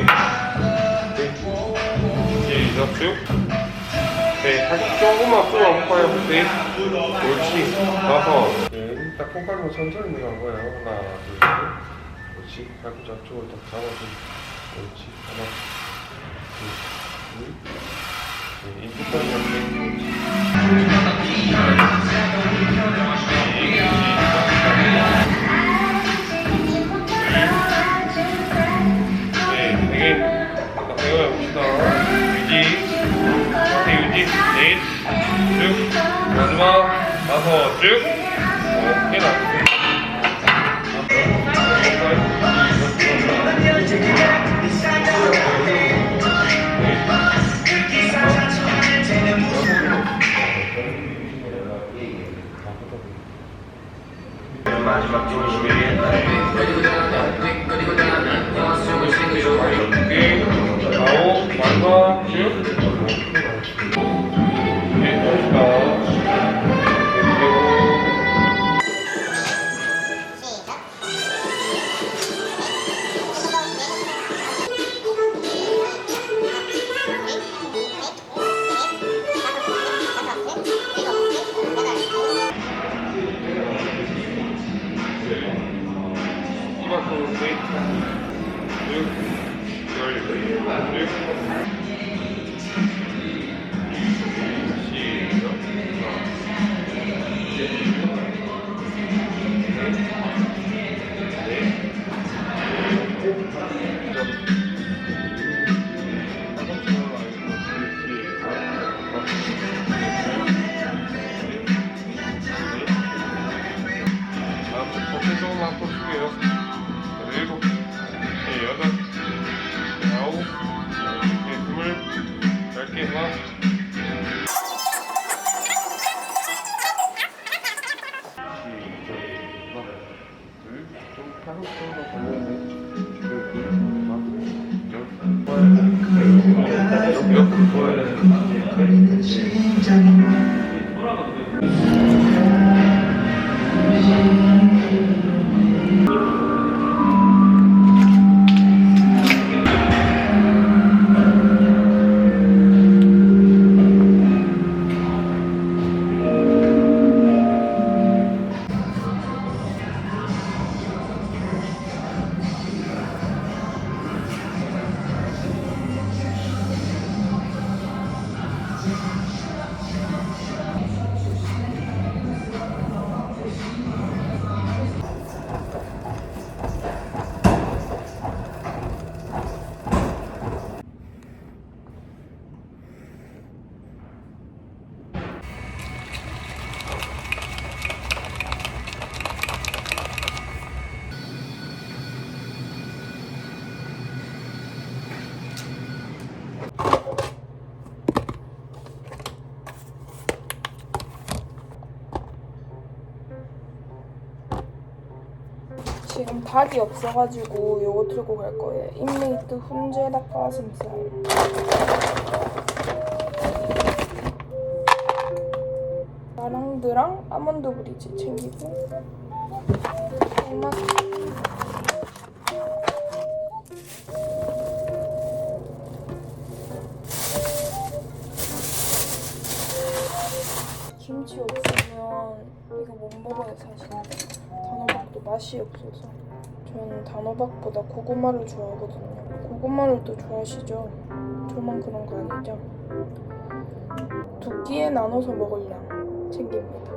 하나 둘셋 시작 쭉 네, 다시 조금만 풀어볼까요? 네, 옳지, 다섯. 네, 일단 콩가루 천천히 간 거예요. 하나, 둘, 셋. 옳지, 발끝 앞쪽으로 딱 잡아서. 옳지, 하나, 둘, 셋. 네, 연결. 네, 배워봅시다. 유지, 상태 유지, 넷, 쭉, 마지막. 다섯, 쭉, 어, 해라. 마지막 조심히 아홉, 닭이 없어가지고 요거 들고 갈 거예요. 인메이트 훈제 닭가슴살. 마랑드랑 아몬드 브리지 챙기고 김치 없으면 이거 못 먹어요 사실 단호박도 맛이 없어서 저는 단호박보다 고구마를 좋아하거든요. 고구마를 또 좋아하시죠? 저만 그런 거 아니죠? 두 끼에 나눠서 먹을 양 챙깁니다.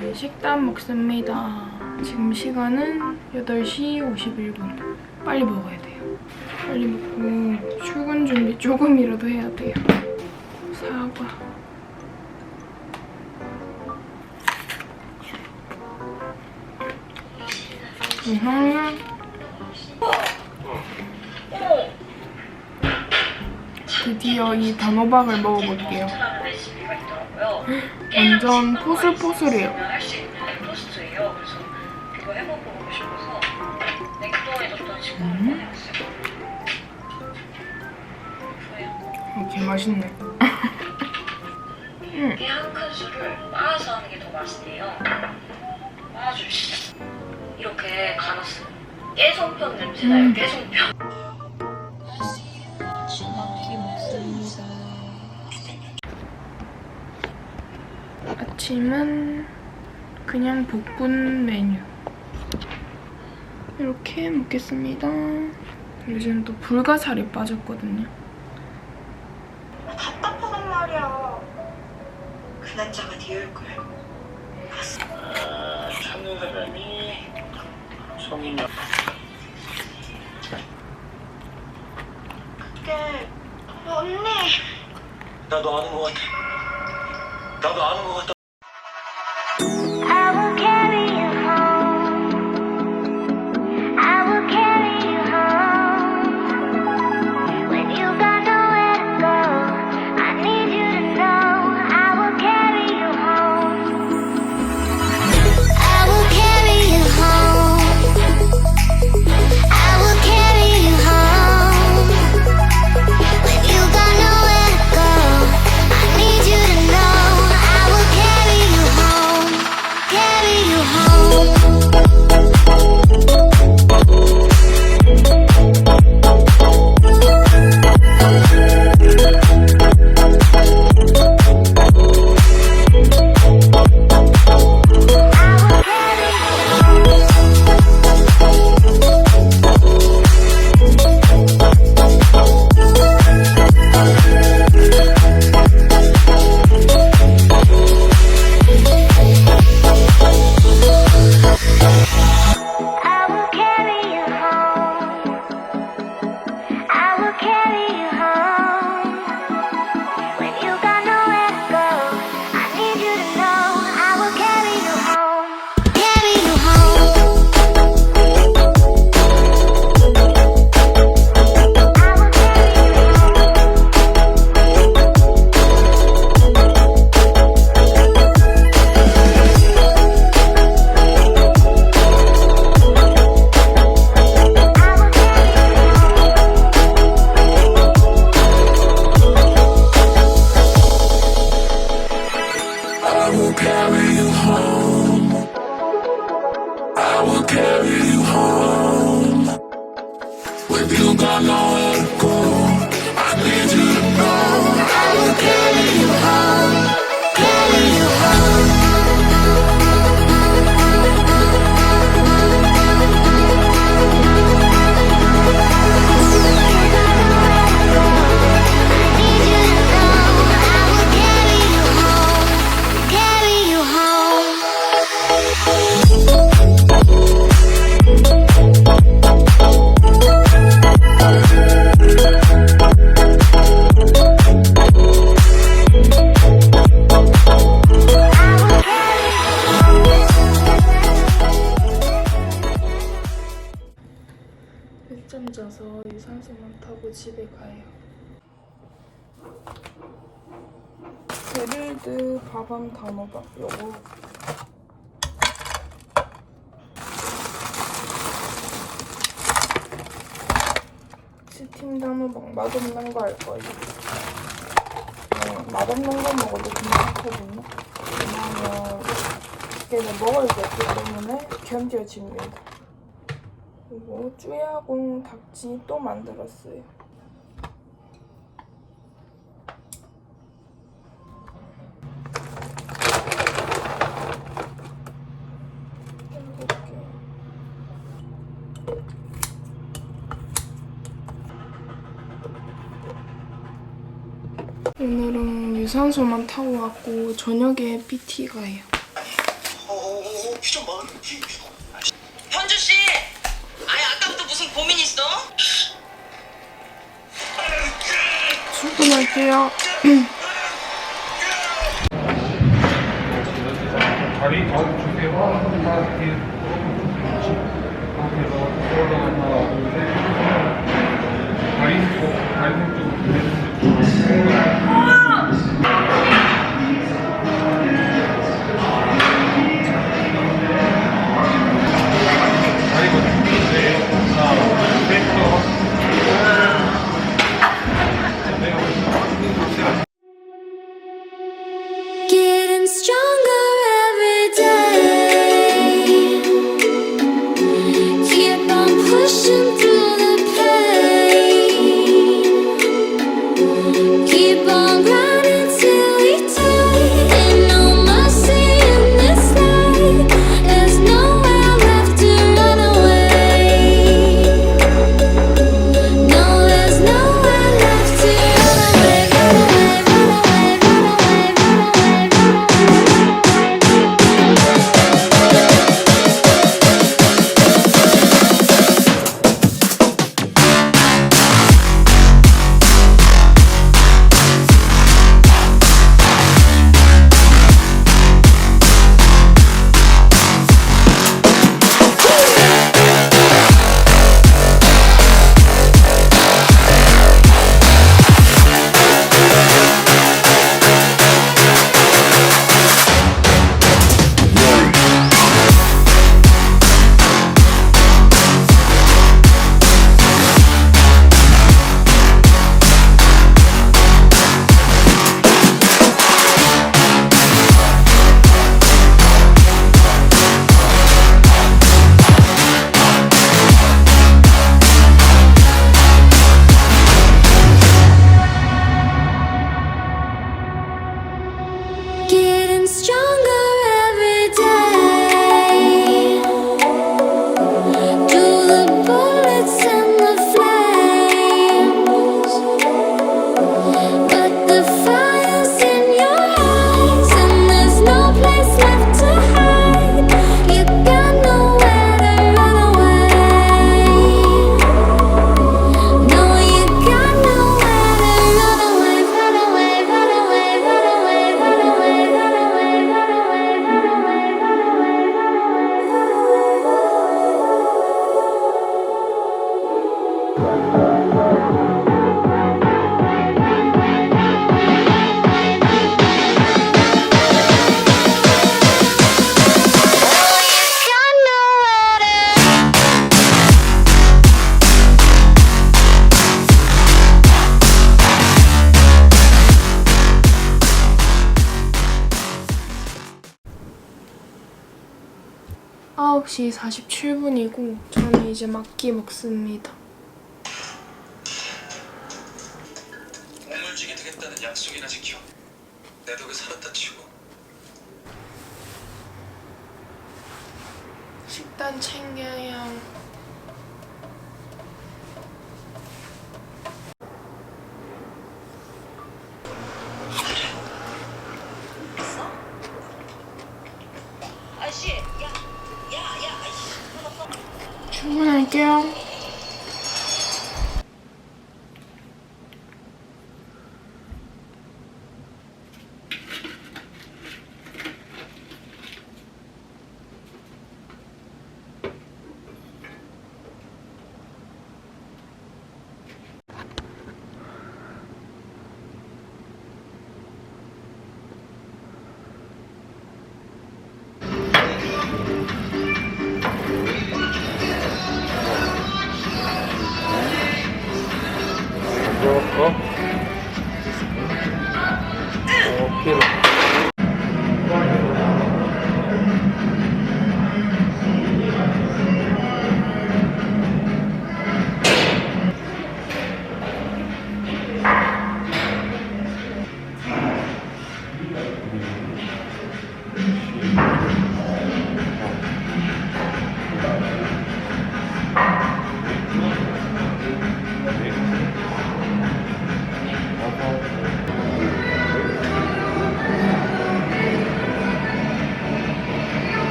네, 식단 먹습니다. 지금 시간은 8시 51분. 빨리 먹어야 돼요. 빨리 먹고 출근 준비 조금이라도 해야 돼요. 사과 드디어 이 단호박을 먹어볼게요. 완전 포슬포슬해요. 꺼내왔어요. 어, 개 맛있네. 이게 한 큰술을 빻아서 하는 게 더 맛있대요. 빻아주시죠. 이렇게 갈았어요. 깨송편 냄새 나요. 깨송편. 수박기 먹습니다. 아침은 그냥 볶은 메뉴. 이렇게 먹겠습니다. 요즘 또 불가사리 빠졌거든요. 답답하단 말이야. 그 남자가 네 얼굴. 찾는 사람이 성인형 그게 언니. 나도 아는 것 같아. 나도 아는 것 같다 베릴드 밥함 단호박 요거 스팀 단호박 맛없는 거할 거예요. 네, 맛없는 거 먹어도 괜찮거든요. 왜냐면 얘는 먹을 게 없기 때문에 견뎌집니다. 그리고 쭈야공 닭지 또 만들었어요. 이렇게. 오늘은 유산소만 타고 왔고 저녁에 PT 가요. 현주 씨, 아니 아까부터 무슨 고민 있어? 출근할게요. 다리 더 주세요. 1시 47분이고 저는 이제 막기 먹습니다. Thank you.